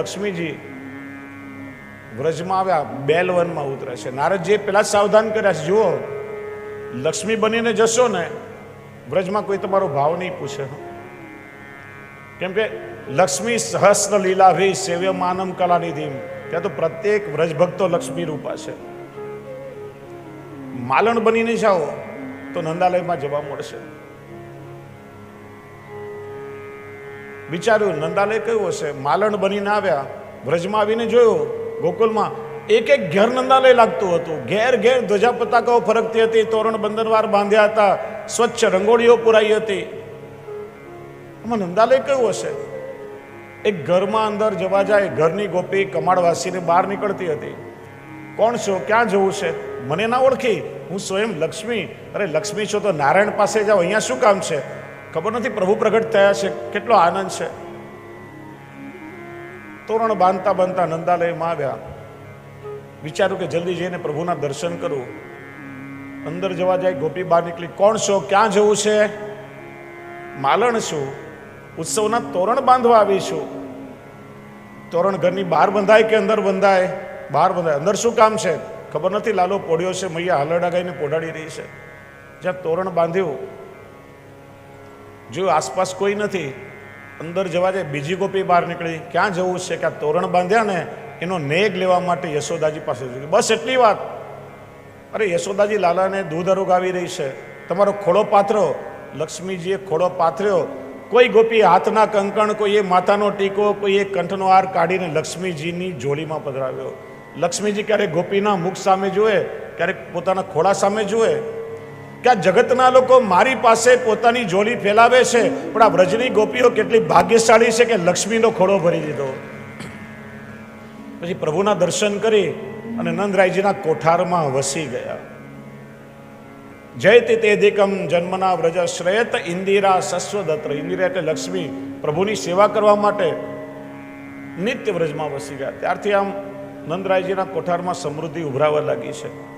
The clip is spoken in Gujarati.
લક્ષ્મીજી વ્રજમાં આવ્યા, બેલવનમાં ઉતરે છે. નારદજીએ જ સાવધાન કર્યા છે, જુઓ, લક્ષ્મી બનીને જશો ને, વ્રજમાં કોઈ તમારો ભાવ નહીં પૂછે. કેમ કે લક્ષ્મી સહસ્ર લીલાભી સેવ્ય માનમ કલાનિધિમ. ત્યાં તો પ્રત્યેક વ્રજ ભક્તો લક્ષ્મી રૂપા છે. માલણ બનીને જાઓ, તો નંદાલયમાં જવા મળશે. વિચાર્યું નંદાલય કયું હશે? માલણ બનીને આવ્યા, વ્રજમાં આવીને જોયું, ગોકુલમાં એક એક ઘેર નંદાલય લાગતું હતું. ઘેર ઘેર ધ્વજા પતાકાઓ ફરકતી હતી, તોરણ બંદરવાર બાંધ્યા હતા, સ્વચ્છ રંગોળીઓ પુરાઈ હતી. આમાં નંદાલય કયું હશે? એક ઘરમાં અંદર જવા જાય, ઘરની ગોપી કમાડવાસીને બહાર નીકળતી હતી. કોણ છો? ક્યાં જવું છે? મને ના ઓળખી. હું સ્વયં લક્ષ્મી. અરે, લક્ષ્મી છો તો નારાયણ પાસે જાઓ. અહીંયા શું કામ છે? ખબર નથી પ્રભુ પ્રગટ થયા છે, કેટલો આનંદ છે. તોરણ બાંધતા બાંધતા નંદાલયમાં આવ્યા. વિચાર્યું કે જલ્દી જઈને પ્રભુના દર્શન કરું. અંદર જવા જાય, ગોપી બહાર નીકળી. કોણ છો? ક્યાં જવું છે? માલણ છું. ઉત્સવના તોરણ બાંધવા આવી છું. તોરણ ઘરની બહાર બંધાય કે અંદર બંધાય? બહાર બંધાય. અંદર શું કામ છે? ખબર નથી. લાલો પોડ્યો છે, મૈયા હલરડા ગાઈને પોડાડી રહી છે. જ્યાં તોરણ બાંધ્યું જોયું આસપાસ કોઈ નથી, અંદર જવા જાય બીજી ગોપી બહાર નીકળી, ક્યાં જવું છે કે આ તોરણ બાંધ્યા ને, એનો નેગ લેવા માટે યશોદાજી પાસે બસ એટલી વાત. અરે યશોદાજી લાલાને દૂધ અરોગાવી રહી છે. તમારો ખોળો પાથરો. લક્ષ્મીજીએ ખોડો પાથર્યો. કોઈ ગોપી હાથના કંકણ, કોઈએ માથાનો ટીકો, કોઈએ કંઠનો હાર કાઢીને લક્ષ્મીજીની જોડીમાં પધરાવ્યો. લક્ષ્મીજી ક્યારેક ગોપીના મુખ સામે જુએ, ક્યારેક પોતાના ખોળા સામે જુએ કે જગતના લોકો મારી પાસે પોતાની જોડી ફેલાવે છે, પણ આ વ્રજની ગોપીઓ કેટલી ભાગ્યશાળી છે કે લક્ષ્મીનો ખોડો ભરી દીધો. પછી પ્રભુના દર્શન કરી અને નંદરાયજીના કોઠારમાં વસી ગયા. જયતિ તેધિકમ જન્મના વ્રજ શ્રેયત ઇન્દિરા સસ્વદત્ર ઇન્દિરા એટલે લક્ષ્મી, પ્રભુની સેવા કરવા માટે નિત્ય વ્રજમાં વસી ગયા. ત્યારથી આમ નંદરાયજીના કોઠારમાં સમૃદ્ધિ ઉભરાવા લાગી છે.